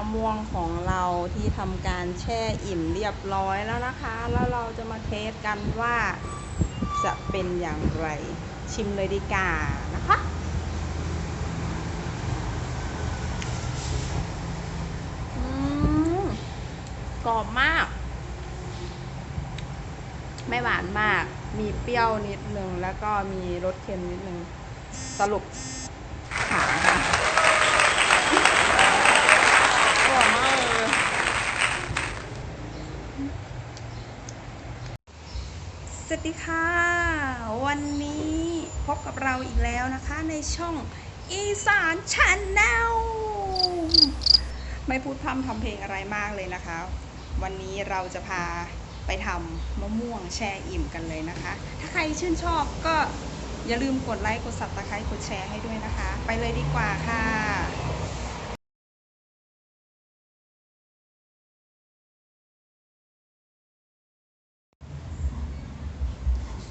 ะม่วงของเราที่ทำการแช่อิ่มเรียบร้อยแล้วนะคะ แล้วเราจะมาเทสกันว่าจะเป็นอย่างไร ชิมเลยดีกว่านะคะอืมกรอบมาก ไม่หวานมาก มีเปรี้ยวนิดนึง แล้วก็มีรสเค็มนิดนึง สรุปขาวค่ะอร่อยมากเลย สวัสดีค่ะ วันนี้พบกับเราอีกแล้วนะคะในช่องอีสานชาแนลไม่พูดพร่ำทำเพลงอะไรมากเลยนะคะ วันนี้เราจะพาไปทำมะม่วงแช่อิ่มกันเลยนะคะ ถ้าใครชื่นชอบก็อย่าลืมกดไลค์กดสับตะไคร้กดแชร์ให้ด้วยนะคะ ไปเลยดีกว่าค่ะ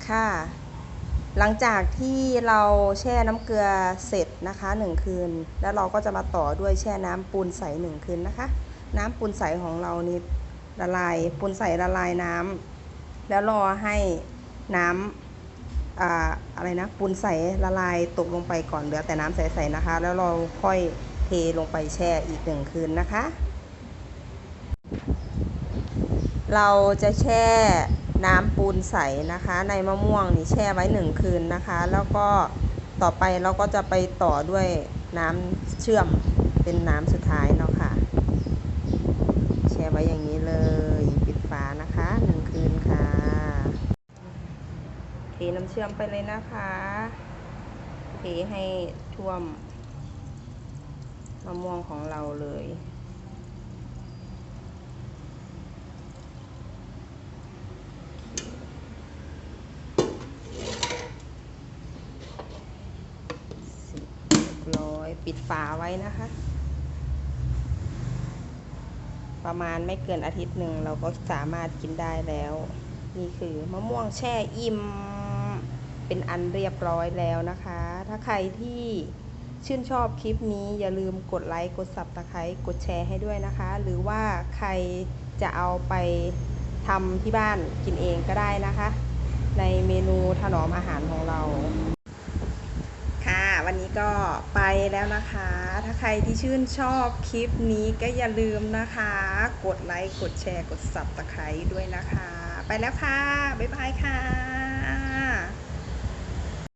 ค่ะ หลังจากที่เราแช่น้ำเกลือเสร็จนะคะหนึ่งคืน แล้วเราก็จะมาต่อด้วยแช่น้ำปูนใสหนึ่งคืนนะคะ น้ำปูนใสของเรานี่ละลายปูนใสละลายน้ำแล้วรอให้น้ำออะไรนะปูนใสละลายตกลงไปก่อนเหลือแต่น้ำใสๆนะคะ แล้วเราค่อยเทลงไปแช่อีกหนึ่งคืนนะคะ เราจะแช่ ใสนะคะ ในมะม่วงนี่แช่ไว้หนึ่งคืนนะคะ แล้วก็ต่อไปเราก็จะไปต่อด้วยน้ำเชื่อมเป็นน้ำสุดท้ายเนาะค่ะ แช่ไว้อย่างนี้เลยปิดฝานะคะหนึ่งคืนค่ะเทน้ำเชื่อมไปเลยนะคะเทให้ท่วมมะม่วงของเราเลย ร้อย ปิดฝาไว้นะคะ ประมาณไม่เกินอาทิตย์หนึ่งเราก็สามารถกินได้แล้ว นี่คือมะม่วงแช่อิ่มเป็นอันเรียบร้อยแล้วนะคะ ถ้าใครที่ชื่นชอบคลิปนี้อย่าลืมกดไลค์กดสับตะไคร้กดแชร์ให้ด้วยนะคะ หรือว่าใครจะเอาไปทำที่บ้านกินเองก็ได้นะคะ ในเมนูถนอมอาหารของเรา วันนี้ก็ไปแล้วนะคะ ถ้าใครที่ชื่นชอบคลิปนี้ก็อย่าลืมนะคะ กดไลค์กดแชร์กดสับตะไคร้ด้วยนะคะ ไปแล้วค่ะ บ๊ายบายค่ะ